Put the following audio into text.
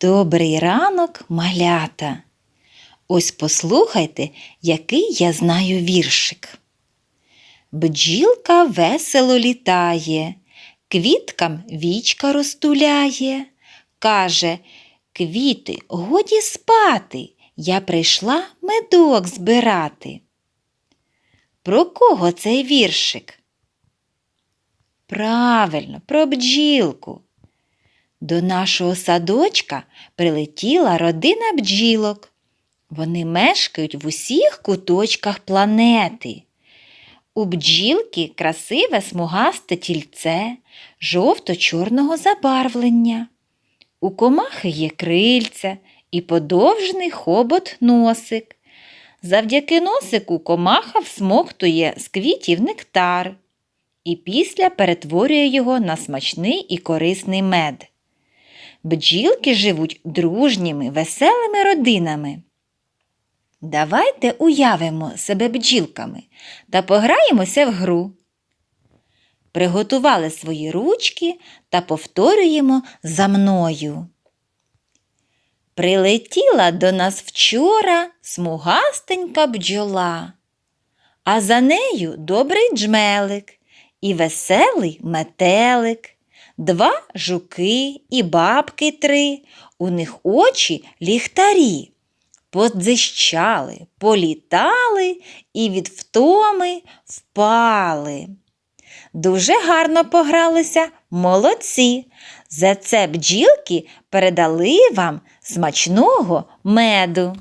Добрий ранок, малята. Ось послухайте, який я знаю віршик. Бджілка весело літає, квіткам вічка розтуляє. Каже, квіти, годі спати, я прийшла медок збирати. Про кого цей віршик? Правильно, про бджілку. До нашого садочка прилетіла родина бджілок. Вони мешкають в усіх куточках планети. У бджілки красиве смугасте тільце жовто-чорного забарвлення. У комахи є крильця і подовжений хобот носик. Завдяки носику комаха всмоктує з квітів нектар і після перетворює його на смачний і корисний мед. Бджілки живуть дружніми, веселими родинами. Давайте уявимо себе бджілками та пограємося в гру. Приготували свої ручки та повторюємо за мною. Прилетіла до нас вчора смугастенька бджола, а за нею добрий джмелик і веселий метелик, два жуки і бабки три, у них очі ліхтарі. Подзищали, політали і від втоми впали. Дуже гарно погралися, молодці. За це бджілки передали вам смачного меду.